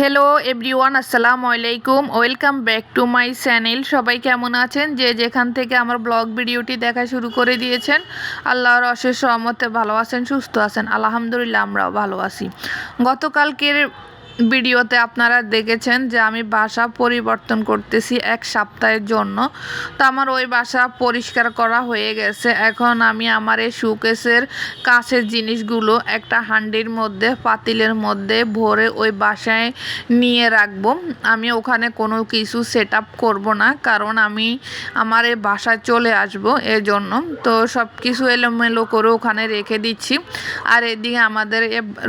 Hello everyone আসসালামু আলাইকুম। Welcome back to my channel সবাই কেমন আছেন? যে যেখান থেকে আমার ব্লগ ভিডিওটি দেখা শুরু করে দিয়েছেন, আল্লাহর অশেষ সহমতে ভালো আছেন, সুস্থ আছেন। আলহামদুলিল্লাহ, আমরাও ভালো আছি। গতকালকের ভিডিওতে আপনারা দেখেছেন যে আমি বাসা পরিবর্তন করতেছি এক সপ্তাহের জন্য। তো আমার ওই বাসা পরিষ্কার করা হয়ে গেছে। এখন আমি আমার এই শোকেসের কাছের জিনিসগুলো একটা হান্ডির মধ্যে, পাতিলের মধ্যে ভরে ওই বাসায় নিয়ে রাখব। আমি ওখানে কোনো কিছু সেট আপ করব না, কারণ আমি আমার এই বাসায় চলে আসব জন্য তো সব কিছু এলোমেলো করে ওখানে রেখে দিচ্ছি। আর এদিকে আমাদের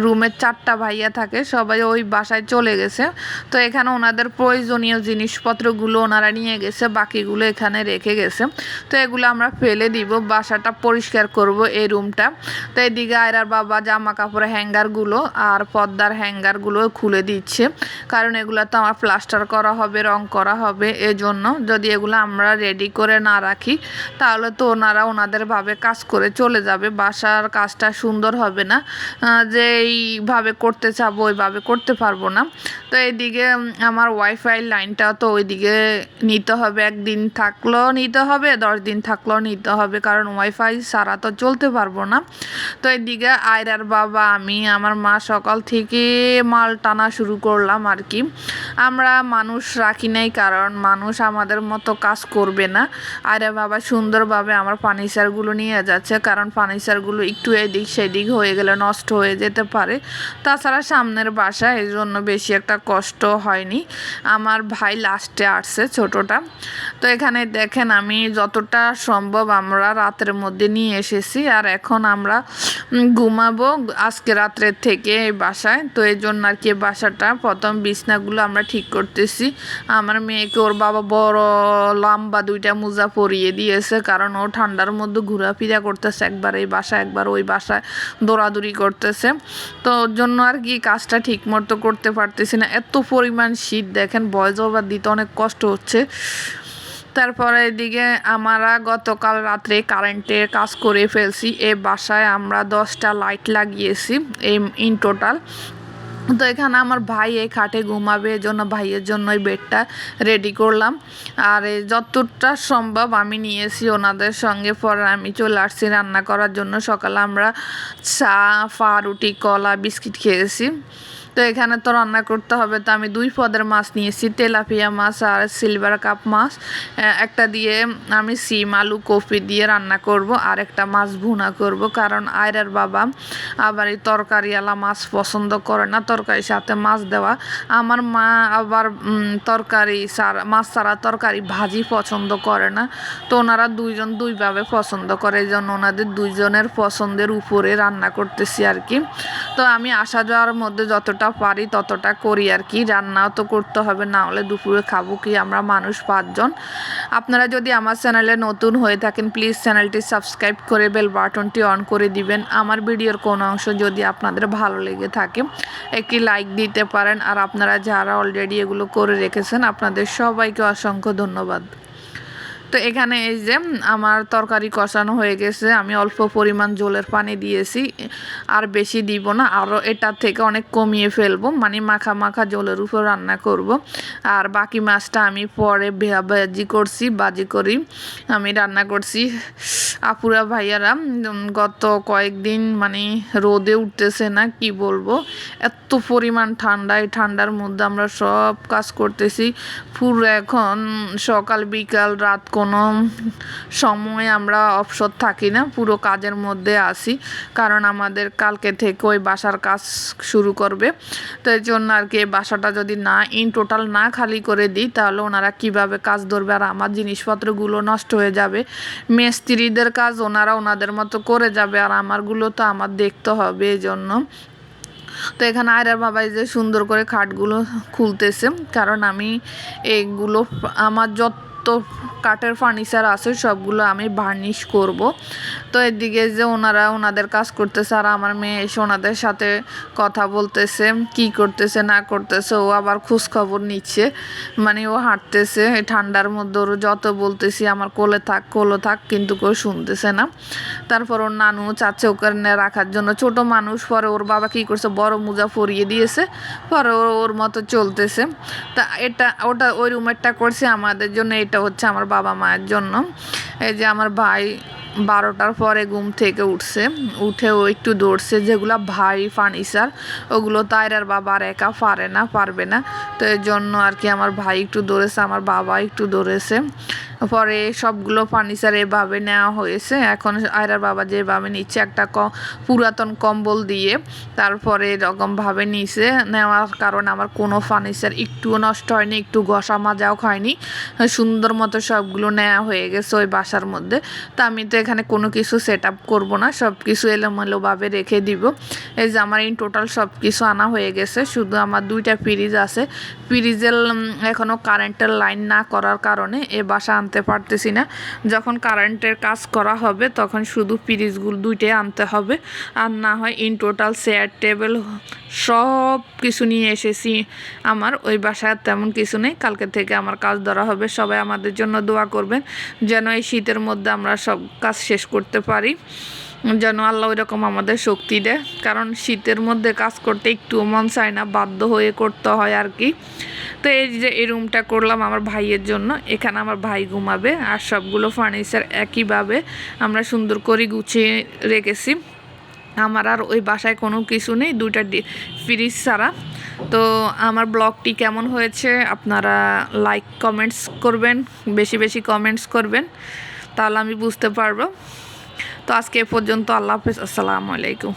রুমের চারটা ভাইয়া থাকে, সবাই ওই বাসায় চলে গেছে। তো এখানে ওনাদের প্রয়োজনীয় জিনিসপত্রগুলো ওনারা নিয়ে গেছে, বাকিগুলো এখানে রেখে গেছে। তো এগুলো আমরা ফেলে দিব, বাসাটা পরিষ্কার করব এই রুমটা। তো এদিকে আয়রার বাবা জামা কাপড়ের হ্যাঙ্গারগুলো আর পর্দার হ্যাঙ্গারগুলো খুলে দিচ্ছে। কারণ এগুলো তো আমার প্লাস্টার করা হবে, রং করা হবে এজন্য। যদি এগুলো আমরা রেডি করে না রাখি, তাহলে তো ওনারা ওনাদের ভাবে কাজ করে চলে যাবে। বাসার কাজটা সুন্দর হবে না। যে এইভাবে করতে চাবো, ওইভাবে করতে পারব না। তো এইদিকে আমার ওয়াইফাই লাইনটা তো ওইদিকে নিতে হবে, একদিন থাকলেও নিতে হবে, দশ দিন থাকলেও নিতে হবে, কারণ ওয়াইফাই সারা তো চলতে পারব না। তো এইদিকে আয়রার বাবা, আমি, আমার মা সকাল থেকে মাল টানা শুরু করলাম আর কি। আমরা মানুষ রাখি নাই, কারণ মানুষ আমাদের মতো কাজ করবে না। আয়রা বাবা সুন্দরভাবে আমার ফার্নিচারগুলো নিয়ে যাচ্ছে, কারণ ফার্নিচারগুলো একটু এদিক সেদিক হয়ে গেলে নষ্ট হয়ে যেতে পারে। তাছাড়া সামনের বাসা এই জন্য বেশি একটা কষ্ট হয়নি। আমার ভাই লাস্টে আসছে ছোটটা। তো এখানে দেখেন আমি যতটা সম্ভব আমরা রাতের মধ্যে নিয়ে এসেছি আর এখন আমরা ঘুমাবো আজকে রাত্রের থেকে এই বাসায়। তো এই জন্য আর কি বাসাটা প্রথম বিছনাগুলো আমরা ঠিক করতেছি। আমার মেয়েকে ওর বাবা বড় লম্বা দুইটা মোজা পরিয়ে দিয়েছে কারণ ও ঠান্ডার মধ্যে ঘোরাফেরা করতেছে একবার এই বাসা একবার ওই বাসায় দৌড়াদৌড়ি করতেছে। তো ওর জন্য আর কি কাজটা ঠিক মতো করতে পারতেছি না। এত পরিমাণ শীত, দেখেন, বয়স ওভার দিতে অনেক কষ্ট হচ্ছে। তারপরে এদিকে আমরা গতকাল রাত্রে কারেন্টের কাজ করে ফেলছি। এ বাসায় আমরা দশটা লাইট লাগিয়েছি, এই ইন টোটাল তো এখানে আমার ভাই এই খাটে ঘুমাবে, এই জন্য ভাইয়ের জন্য এই বেডটা রেডি করলাম। আর এই যতটা সম্ভব আমি নিয়েছি ওনাদের সঙ্গে, পরে আমি চলে আসছি রান্না করার জন্য। সকালে আমরা চা ফা রুটি কলা, বিস্কিট খেয়েছি। তো এখানে তো রান্না করতে হবে। তো আমি দুই পদের মাছ নিয়েছি, তেলাপিয়া মাছ আর সিলভার কাপ মাছ। একটা দিয়ে আমি সিম, আলু কফি দিয়ে রান্না করব, আর একটা মাছ ভুনা করব, কারণ আয়রার বাবা আবার এই তরকারিওয়ালা মাছ পছন্দ করে না, তরকারির সাথে মাছ দেওয়া। আমার মা আবার তরকারি সারা, মাছ ছাড়া তরকারি ভাজি পছন্দ করে না। তো ওনারা দুইজন দুইভাবে পছন্দ করে, এই জন্য ওনাদের দুইজনের পছন্দের উপরে রান্না করতেছি আর কি। তো আমি আসা যাওয়ার মধ্যে যতটা পারি ততটা করি আর কি। রান্নাও তো করতে হবে, না হলে দুপুরে খাব কি? আমরা মানুষ পাঁচজন। আপনারা যদি আমার চ্যানেলে নতুন হয়ে থাকেন প্লিজ চ্যানেলটি সাবস্ক্রাইব করে বেল বাটনটি অন করে দিবেন। আমার ভিডিওর কোনো অংশ যদি আপনাদের ভালো লেগে থাকে, একটি লাইক দিতে পারেন। আর আপনারা যারা অলরেডি এগুলো করে রেখেছেন, আপনাদের সবাইকে অসংখ্য ধন্যবাদ। তো এখানে এই যে, আমার তরকারি কষানো হয়ে গেছে। আমি অল্প পরিমাণ জলের পানি দিয়েছি। আর বেশি দিব না। আরও এটার থেকে অনেক কমিয়ে ফেলব। মানে মাখা মাখা জলের উপর রান্না করব। আর বাকি মাছটা আমি পরে ভাজি করছি বাজি করি। আমি রান্না করছি। আপুরা ভাইয়ারা গত কয়েকদিন মানে রোদে উঠতেছে না, কি বলব? এত পরিমাণ ঠান্ডা, এই ঠান্ডার মধ্যে আমরা সব কাজ করতেছি। পুরো এখন সকাল, বিকাল, রাত কোনো সময় আমরা অবসর থাকি না, পুরো কাজের মধ্যে আসি কারণ আমাদের কালকে থেকে ওই বাসার কাজ শুরু করবে। তো এই জন্য আর কি বাসাটা যদি না, ইন টোটাল না খালি করে দিই, তাহলে ওনারা কীভাবে কাজ ধরবে আর আমার জিনিসপত্রগুলো নষ্ট হয়ে যাবে? মিস্ত্রিদের কাজ ওনারা ওনাদের মতো করে যাবে আর আমারগুলো তো আমার দেখতে হবে এই জন্য তো এখানে আয়রার বাবা যে সুন্দর করে খাটগুলো খুলতেছে, কারণ আমি এগুলো আমার যত যত কাঠের ফার্নিচার আছে, সবগুলো আমি ভার্নিশ করব। তো এদিকে যে ওনারা ওনাদের কাজ করতেছে, আর আমার মেয়ে এসে ওনাদের সাথে কথা বলতেছে, কি করতেছে, না করতেছে, ও আবার খোঁজ খবর নিচ্ছে। মানে ও হাঁটতেছে ঠান্ডার মধ্যে ওর যত বলতেছি, আমার কোলে থাক কোলে থাক, কিন্তু কেউ শুনতেছে না। তারপর ওর নানু চাচ্ছে ওখানে রাখার জন্য। ছোট মানুষ, পরে ওর বাবা কি করছে, বড় মোজা পরিয়ে দিয়েছে, পরে ওর মতো চলতেছে। তা এটা, ওটা ওই রুমেরটা করছে, আমাদের জন্য এটা হচ্ছে আমার বাবা মায়ের জন্য। এই যে আমার ভাই বারোটার পরে ঘুম থেকে উঠছে। উঠেও একটু দৌড়ছে, যেগুলো ভাই ফার্নিচার, ওগুলো তাইরার বাবা আর একা পারে না, পারবে না। তো এর জন্য আর কি আমার ভাই একটু দৌড়েছে, আমার বাবা একটু দৌড়েছে। পরে সবগুলো ফার্নিচার এভাবে নেওয়া হয়েছে। এখন আয়রার বাবা যেভাবে নিচ্ছে, একটা পুরাতন কম্বল দিয়ে তারপরে এরকমভাবে নিছে। নেওয়ার কারণে আমার কোনো ফার্নিচার একটুও নষ্ট হয়নি, একটু ঘষা মাজাও হয়নি সুন্দর মতো সবগুলো নেওয়া হয়ে গেছে ওই বাসার মধ্যে। তা আমি তো এখানে কোনো কিছু সেট আপ করব না সব কিছু এলোমেলোভাবে রেখে দিব। এই যে আমার ইন টোটাল সব কিছু আনা হয়ে গেছে, শুধু আমার দুইটা ফ্রিজ আছে। ফ্রিজের এখনও কারেন্টের লাইন না করার কারণে এ বাসা আনতে পারতেছি না। যখন কারেন্টের কাজ করা হবে, তখন শুধু ফ্রিজগুলো দুইটাই আনতে হবে। আর না হয় ইন টোটাল চেয়ার টেবিল সব কিছু নিয়ে এসেছি আমার। ওই বাসায় তেমন কিছু নেই। কালকে থেকে আমার কাজ ধরা হবে। সবাই আমাদের জন্য দোয়া করবেন যেন এই শীতের মধ্যে আমরা সব কাজ শেষ করতে পারি। যেন আল্লাহ ওইরকম আমাদের শক্তি দেয়। কারণ শীতের মধ্যে কাজ করতে একটুও মন চায় না। বাধ্য হয়ে করতে হয় আর কি। তো এই যে এই রুমটা করলাম আমার ভাইয়ের জন্য, এখানে আমার ভাই ঘুমাবে আর সবগুলো ফার্নিচার একইভাবে আমরা সুন্দর করে গুছিয়ে রেখেছি। আমার আর ওই বাসায় কোনো কিছু নেই, দুইটা ফ্রিজ ছাড়া। তো আমার ব্লগটি কেমন হয়েছে আপনারা লাইক কমেন্টস করবেন, বেশি বেশি কমেন্টস করবেন, তাহলে আমি বুঝতে পারব। তো আজকে এ পর্যন্ত, আল্লাহ হাফেজ, আসসালামু আলাইকুম।